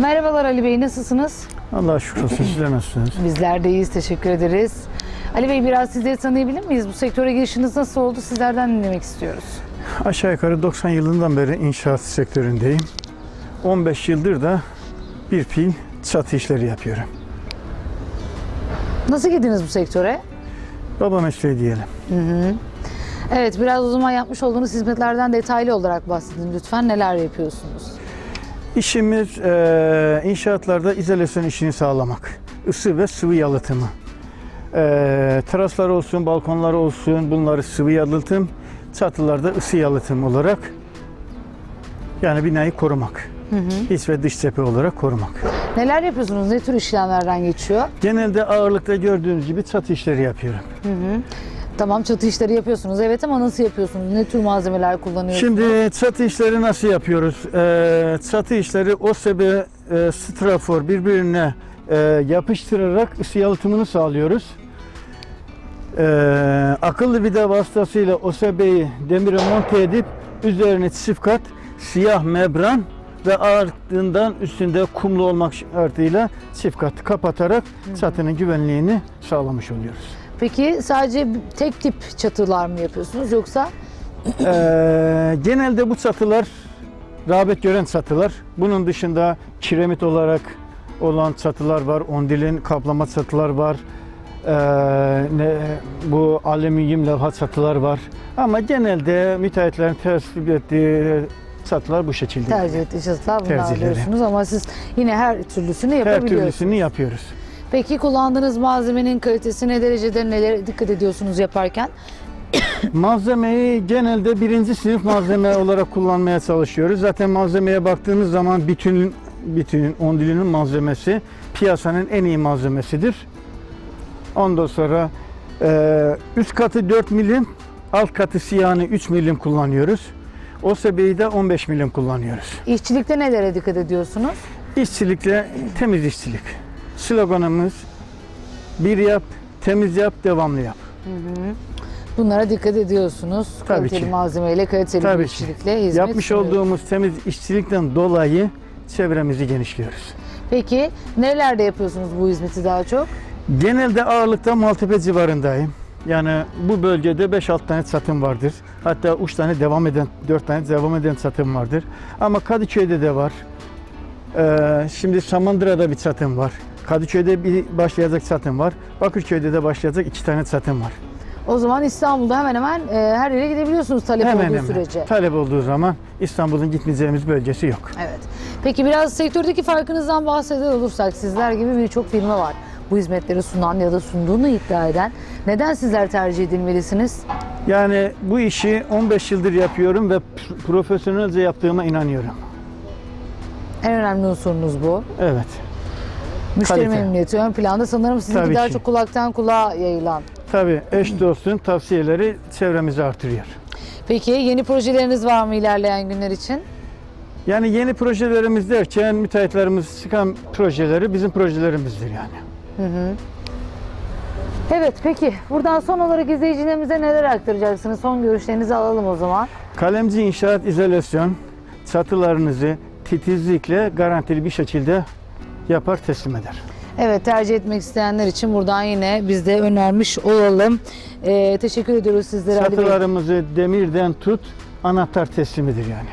Merhabalar Ali Bey, nasılsınız? Allah şükür olsun. Sizler nasılsınız? Bizler de iyiyiz, teşekkür ederiz. Ali Bey biraz sizleri tanıyabilir miyiz? Bu sektöre girişiniz nasıl oldu? Sizlerden dinlemek istiyoruz. Aşağı yukarı 90 yılından beri inşaat sektöründeyim. 15 yıldır da bir fiil çatı işleri yapıyorum. Nasıl girdiniz bu sektöre? Baba mesleği diyelim. Evet, biraz o zaman yapmış olduğunuz hizmetlerden detaylı olarak bahsedin lütfen. Neler yapıyorsunuz? İşimiz eee, inşaatlarda izolasyon işini sağlamak. Isı ve sıvı yalıtımı. Eee teraslar olsun, balkonlar olsun bunları sıvı yalıtım, çatılarda ısı yalıtım olarak yani binayı korumak. İç ve dış cephe olarak korumak. Neler yapıyorsunuz? Ne tür işlemlerden geçiyor? Genelde ağırlıkta gördüğünüz gibi çatı işleri yapıyorum. Tamam çatı işleri yapıyorsunuz. Evet ama nasıl yapıyorsunuz? Ne tür malzemeler kullanıyorsunuz? Şimdi çatı işleri nasıl yapıyoruz? Ee, çatı işleri o sebe e, strafor birbirine e, yapıştırarak ısı yalıtımını sağlıyoruz. Ee, akıllı vida vasıtasıyla o sebeyi demire monte edip üzerine çift kat siyah membran ve ardından üstünde kumlu olmak şartıyla çift kat kapatarak çatının güvenliğini sağlamış oluyoruz. Peki sadece tek tip çatılar mı yapıyorsunuz yoksa Ee, genelde bu çatılar rağbet gören çatılar. Bunun dışında kiremit olarak olan çatılar var. Ondilin kaplama çatılar var. Ee, ne, bu alüminyum levha çatılar var. Ama genelde müteahhitlerin tespit ettiği çatılar bu şekilde. tercih ettiği çatılar bunlar Tercihleri. diyorsunuz ama siz yine her türlüsünü Her yapabiliyorsunuz. türlüsünü yapıyoruz. Peki kullandığınız malzemenin kalitesi ne derecede nelere dikkat ediyorsunuz yaparken? Malzemeyi genelde birinci sınıf malzeme olarak kullanmaya çalışıyoruz. Zaten malzemeye baktığımız zaman bütün bütün ondilinin malzemesi piyasanın en iyi malzemesidir. Ondan sonra e, üst katı 4 milim, alt katı siyahını 3 milim kullanıyoruz. O sebebi de 15 milim kullanıyoruz. İşçilikte nelere dikkat ediyorsunuz? İşçilikle temiz işçilik. Sloganımız bir yap, temiz yap, devamlı yap. Bunlara dikkat ediyorsunuz. Tabii kaliteli ki. malzemeyle, kaliteli Tabii ki. işçilikle hizmet Yapmış sunuyoruz. olduğumuz temiz işçilikten dolayı çevremizi genişliyoruz. Peki nerelerde yapıyorsunuz bu hizmeti daha çok? Genelde ağırlıkta Maltepe civarındayım. Yani bu bölgede 5-6 tane çatım vardır. Hatta 3 tane devam eden, 4 tane devam eden çatım vardır. Ama Kadıköy'de de var. Ee, şimdi Samandıra'da bir çatım var. Kadıköy'de bir başlayacak çatım var. Bakırköy'de de başlayacak iki tane çatım var. O zaman İstanbul'da hemen hemen e, her yere gidebiliyorsunuz talep hemen olduğu hemen. sürece. Talep olduğu zaman İstanbul'un gitmeyeceğimiz bölgesi yok. Evet. Peki biraz sektördeki farkınızdan bahseder olursak sizler gibi birçok firma var. Bu hizmetleri sunan ya da sunduğunu iddia eden. Neden sizler tercih edilmelisiniz? Yani bu işi 15 yıldır yapıyorum ve pr- profesyonelce yaptığıma inanıyorum. En önemli unsurunuz bu. Evet. Müşteri Kalite. memnuniyeti ön planda sanırım sizinki daha ki. çok kulaktan kulağa yayılan. Tabii eş dostun tavsiyeleri çevremizi artırıyor. Peki yeni projeleriniz var mı ilerleyen günler için? Yani yeni projelerimiz derken müteahhitlerimiz çıkan projeleri bizim projelerimizdir yani. Evet peki buradan son olarak izleyicilerimize neler aktaracaksınız? Son görüşlerinizi alalım o zaman. Kalemci İnşaat İzolasyon çatılarınızı titizlikle garantili bir şekilde yapar teslim eder. Evet tercih etmek isteyenler için buradan yine biz de önermiş olalım. Ee, teşekkür ediyoruz sizlere Ali Bey. Çatılarımızı demirden tut anahtar teslimidir yani.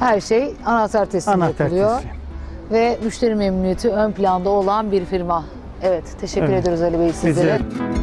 Her şey anahtar teslim Anahtar yapılıyor. teslim. Ve müşteri memnuniyeti ön planda olan bir firma. Evet teşekkür Evet. ediyoruz Ali Bey sizlere. Bize